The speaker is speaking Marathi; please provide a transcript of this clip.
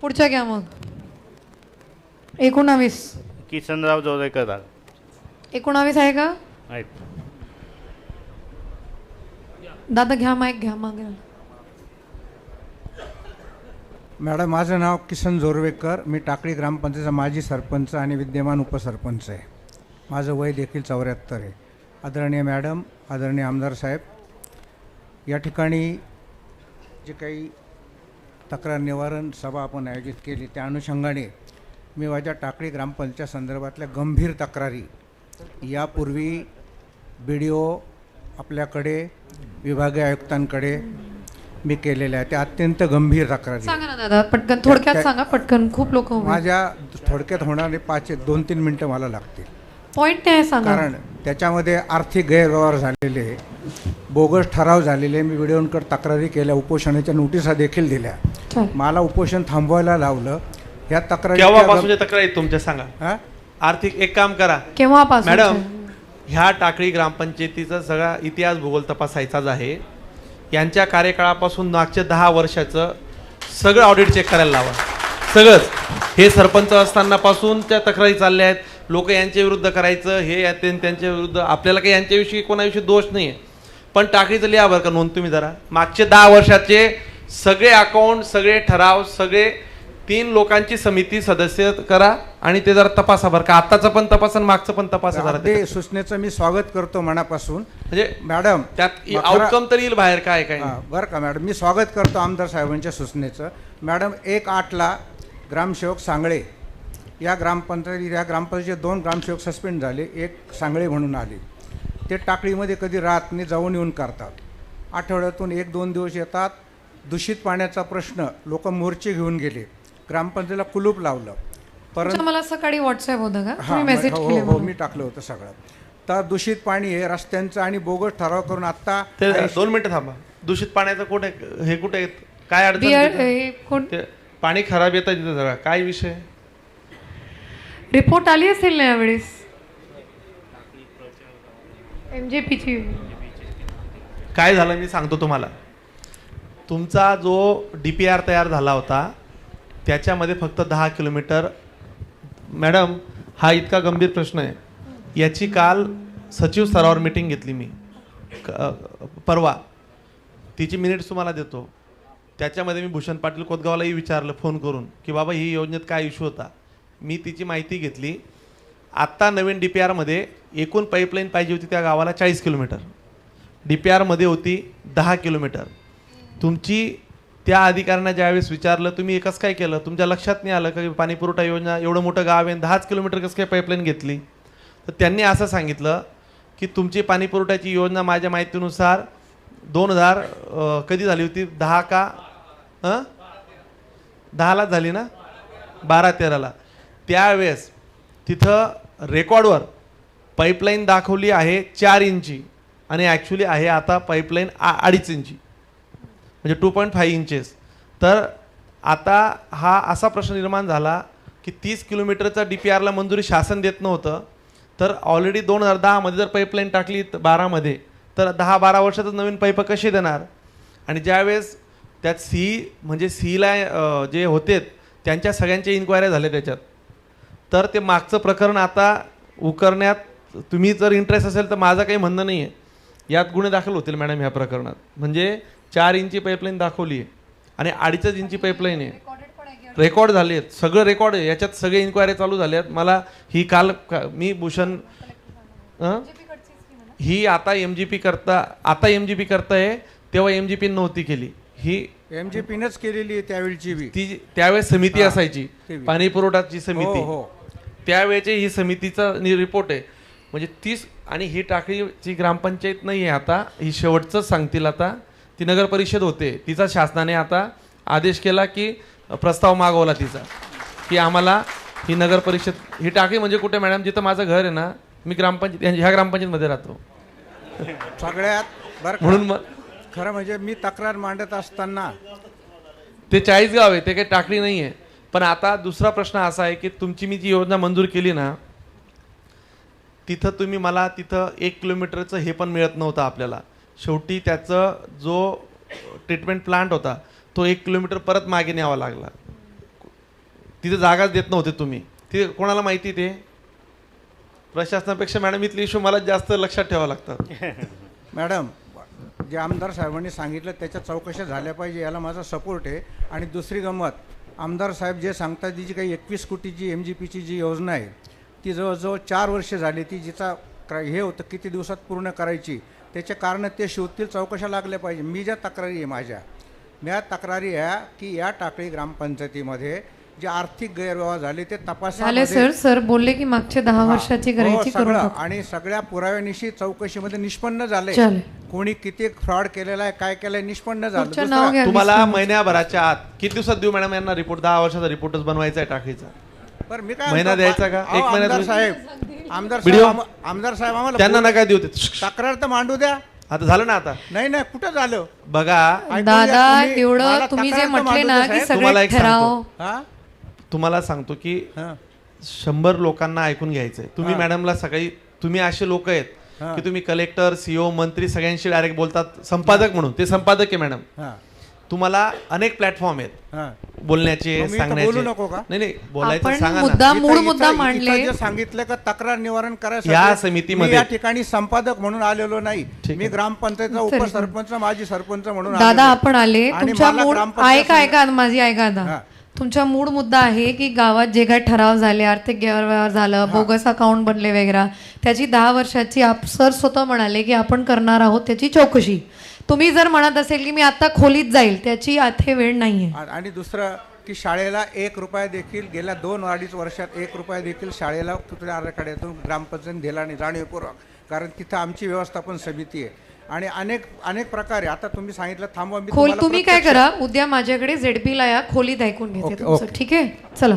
पुढच्या घ्या मग. एकोणावीस. किसनराव जोरेकर एकोणावीस आहे का? आहेत दादा घ्या माईक घ्या मागे. मॅडम माझं नाव किसन जोरवेकर. मी टाकळी ग्रामपंचायतचा माजी सरपंच आणि विद्यमान उपसरपंच आहे. माझं वय देखील चौऱ्याहत्तर आहे. आदरणीय मॅडम आदरणीय आमदार साहेब या ठिकाणी जे काही तक्रार निवारण सभा आपण आयोजित केली. त्या अनुषंगाने मी माझ्या टाकळी ग्रामपंचायत संदर्भातल्या गंभीर तक्रारी यापूर्वी बी डी ओ आपल्याकडे विभागीय आयुक्तांकडे मी केलेल्या आहेत. त्या अत्यंत गंभीर तक्रारी. सांगा ना दादा पटकन थोडक्यात सांगा पटकन खूप लोक माझ्या थोडक्यात होणारे पाच दोन तीन मिनटं मला लागतील. आहे सांगा. कारण त्याच्यामध्ये आर्थिक गैरव्यवहार झालेले बोगस ठराव झालेले मी व्हिडिओकडे तक्रारी केल्या. उपोषणाच्या नोटिसा देखील दिल्या. मला उपोषण थांबवायला लावलं. ह्या तक्रारी तक्रार तुमच्या सांगा? हा? आर्थिक एक काम करा. केव्हापासून मॅडम ह्या टाकळी ग्रामपंचायतीचा सगळा इतिहास भूगोल तपासायचाच आहे. यांच्या कार्यकाळापासून मागच्या दहा वर्षाचं सगळं ऑडिट चेक करायला लावा. सगळंच. हे सरपंच असतानापासून त्या तक्रारी चालल्या आहेत. लोक यांच्या विरुद्ध करायचं हे ते- त्यांच्या विरुद्ध आपल्याला काही यांच्याविषयी कोणाविषयी दोष नाही आहे पण टाकळीचं लिहा बरं का नोंद तुम्ही जरा. मागचे दहा वर्षाचे सगळे अकाउंट सगळे ठराव सगळे तीन लोकांची समिती सदस्य करा आणि ते जरा तपासा बरं का. आत्ताचं पण तपासा आणि मागचं पण तपासा जरा. अगदी सूचनेचं मी स्वागत करतो मनापासून. म्हणजे मॅडम त्यात आउटकम तरी येईल बाहेर काय काय बरं का मॅडम. मी स्वागत करतो आमदार साहेबांच्या सूचनेचं. मॅडम एक आठला ग्रामसेवक सांगळे. या ग्रामपंचायती या ग्रामपंचायतीचे दोन ग्रामसेवक सस्पेंड झाले. एक सांगळे म्हणून आले. ते टाकळीमध्ये कधी राहत नाही जाऊन येऊन करतात. आठवड्यातून एक दोन दिवस येतात. दूषित पाण्याचा प्रश्न लोक मोर्चे घेऊन गेले. ग्रामपंचायतीला कुलूप लावलं. परंतु मला सकाळी व्हॉट्सअप होतं का? हा तुम्ही मेसेज हो केले हो. मी टाकलं होतं सगळं. तर दूषित पाणी हे रस्त्यांचं आणि बोगस ठराव करून आत्ता ते दोन मिनिटं थांबा. दूषित पाण्याचं कुठे हे कुठे? काय अडचण? हे पाणी खराब येतं तिथं सगळं काय विषय? रिपोर्ट आली असेल ना यावेळेस? पीची काय झालं मी सांगतो तुम्हाला. तुमचा जो डी पी आर तयार झाला होता त्याच्यामध्ये फक्त दहा किलोमीटर. मॅडम हा इतका गंभीर प्रश्न आहे. याची काल सचिव स्तरावर मीटिंग घेतली मी. क- परवा. तिची मिनिट्स तुम्हाला देतो. त्याच्यामध्ये मी भूषण पाटील कोतगावलाही विचारलं फोन करून की बाबा ही योजनेत काय इश्यू होता? मी तिची माहिती घेतली. आत्ता नवीन डी पी आरमध्ये एकूण पाईपलाईन पाहिजे होती त्या गावाला चाळीस किलोमीटर डी पी आरमध्ये होती दहा किलोमीटर तुमची त्या अधिकाऱ्यांना ज्यावेळेस विचारलं तुम्ही एकच काय केलं? तुमच्या लक्षात नाही आलं का की पाणीपुरवठा योजना एवढं मोठं गाव आहे दहाच किलोमीटर कसं काय पाईपलाईन घेतली? तर त्यांनी असं सांगितलं की तुमची पाणीपुरवठ्याची योजना माझ्या माहितीनुसार दोन हजार कधी झाली होती? दहा का हां दहालाच झाली ना? बारा तेराला. त्यावेळेस तिथं रेकॉर्डवर पाईपलाईन दाखवली आहे चार इंची. आणि ॲक्च्युली आहे आता पाईपलाईन आ अडीच इंची. म्हणजे टू पॉईंट फाईव्ह इंचेस तर आता हा असा प्रश्न निर्माण झाला की तीस किलोमीटरचा डी पी आरला मंजुरी शासन देत नव्हतं. तर ऑलरेडी दोन हजार दहामध्ये जर पाईपलाईन टाकली बारामध्ये तर दहा बारा वर्षातच नवीन पाईप कशी देणार? आणि ज्यावेळेस त्यात सी म्हणजे सीला जे होते त्यांच्या सगळ्यांच्या इन्क्वायऱ्या झाल्या त्याच्यात. तर ते मागचं प्रकरण आता उकरण्यात तुम्ही जर इंटरेस्ट असेल तर माझं काही म्हणणं नाही आहे यात गुन्हे दाखल होतील मॅडम ह्या प्रकरणात. म्हणजे चार इंची पाईपलाईन दाखवली आहे आणि अडीचच इंची पाईपलाईन आहे. रेकॉर्ड झाले आहेत. सगळं रेकॉर्ड आहे. याच्यात सगळे इन्क्वायरी चालू झाले आहेत. मला ही काल का- मी भूषण? ही आता एम जी पी करता आता एम जी पी करताय तेव्हा एम जी पी नव्हती केली. ही एम जी पीनंच केलेली आहे त्यावेळची ती त्यावेळेस समिती असायची. पाणी पुरवठाची समिती. हो हो. त्यावेळेचे ही समितीचा नि- रिपोर्ट आहे. म्हणजे तीस आणि ही टाकळीची ग्रामपंचायत नाही आहे आता ही शेवटचंच सांगतील आता. ती नगर परिषद होते. तिचा शासनाने आता आदेश केला की प्रस्ताव मागवला तिचा की आम्हाला ही नगर परिषद ही टाकळी म्हणजे कुठे? मॅडम जिथं माझं घर आहे ना मी ग्रामपंचायत ह्या ग्रामपंचायतमध्ये राहतो. सगळ्यात बरं? म्हणून मग खरं म्हणजे मी तक्रार मांडत असताना ते चाळीस गाव आहे ते काही टाकली नाही आहे. पण आता दुसरा प्रश्न असा आहे की तुमची मी जी योजना मंजूर केली ना तिथं तुम्ही मला तिथं एक किलोमीटरचं हे पण मिळत नव्हतं आपल्याला. शेवटी त्याचं जो ट्रीटमेंट प्लांट होता तो एक किलोमीटर परत मागे न्यावा लागला. तिथे जागाच देत नव्हते तुम्ही. तिथे कोणाला माहिती ते? प्रशासनापेक्षा मॅडम इथले इश्यू मला जास्त लक्षात ठेवावं लागतात मॅडम जे आमदार साहेबांनी सांगितलं त्याच्या चौकशा झाल्या पाहिजे याला माझा सपोर्ट आहे. आणि दुसरी गंमत आमदार साहेब जे सांगतात ती जी काही एकवीस कोटीची एम जी पीची जी योजना आहे ती जवळजवळ चार वर्ष झाली. ती जिचा हे होतं किती दिवसात पूर्ण करायची. त्याचे कारण ते शोधतील चौकशा लागल्या पाहिजे. मी ज्या तक्रारी आहे माझ्या म्या तक्रारी ह्या की या टाकळी ग्रामपंचायतीमध्ये जे आर्थिक गैरव्यवहार झाले ते झाले तपासामध्ये सर. सर बोलले की मागच्या दहा वर्षाची हो. आणि सगळ्या पुराव्यानिशी चौकशीमध्ये निष्पन्न झाले. कोणी किती फ्रॉड केलेला आहे काय केलंय निष्पन्न झालं घ्या तुम्हाला. महिन्याभराच्या आत किती दिवसात देऊ मॅडम यांना रिपोर्ट दहा वर्षाचा रिपोर्टच बनवायचा आहे टाकीचा बरं मी काय महिना म्हणतो, द्यायचा का? अहो, एक आमदार होईल? साहेब आमदार? साहेब आम- आमदार साहेब आम्हाला त्यांना बोल- नका देऊ ते तक्रार तर मांडू द्या आता झालं ना आता नाही नाही कुठं झालं बघा ऐकून घ्या, दादा तुम्ही- एवढं तुम्ही जे तक्रार तर म्हटले मांडू ना द्या, की साहेब. तुम्हाला सगळे एक सांगतो. ठराव हा? तुम्हाला सांगतो की हा. शंभर लोकांना ऐकून घ्यायचंय तुम्ही. मॅडमला सकाळी तुम्ही असे लोक आहेत. की तुम्ही कलेक्टर सीओ मंत्री सगळ्यांशी डायरेक्ट बोलतात. संपादक म्हणून. ते संपादक आहे मॅडम हा, तुम्हाला अनेक प्लॅटफॉर्म आहेत. हा. बोलण्याचे सांगण्याचे. बोलू नको का? नाही नाही. बोलायचं आपण सांगा ना. मुद्दा मांडले. जे सांगितलं का तक्रार निवारण करायसाठी या समितीमध्ये- या ठिकाणी संपादक म्हणून आलेलो नाही. मी. ग्रामपंचायतचा. उपसरपंच माजी सरपंच म्हणून दादा. आपण आले. ऐका ऐका माझी ऐका. दादा तुमचा मूळ मुद्दा आहे की गावात जे काही ठराव झाले आर्थिक गैरव्यवहार झालं बोगस अकाउंट बनले वगैरे त्याची दहा वर्षाची आप सर स्वतः म्हणाले की आपण करणार आहोत त्याची चौकशी. तुम्ही जर म्हणत असेल की मी आता खोलीत जाईल त्याची आता वेळ नाहीये. आ- आणि दुसरं की शाळेला एक रुपया देखील गेल्या दोन अडीच वर्षात एक रुपया देखील शाळेला कुठल्या आराखड्यातून ग्रामपंचायत दिला नाही जाणीवपूर्वक. कारण तिथं आमची व्यवस्थापन समिती आहे. आणि अनेक अनेक प्रकारे आता तुम्ही सांगितलं थांबवा मी खोल तुम्हाला तुम्ही काय प्रत्यक्ष- करा उद्या माझ्याकडे झेडपीला या खोलीत ऐकून घेते ओके, तुमचं. ओके. ठीक आहे? चला.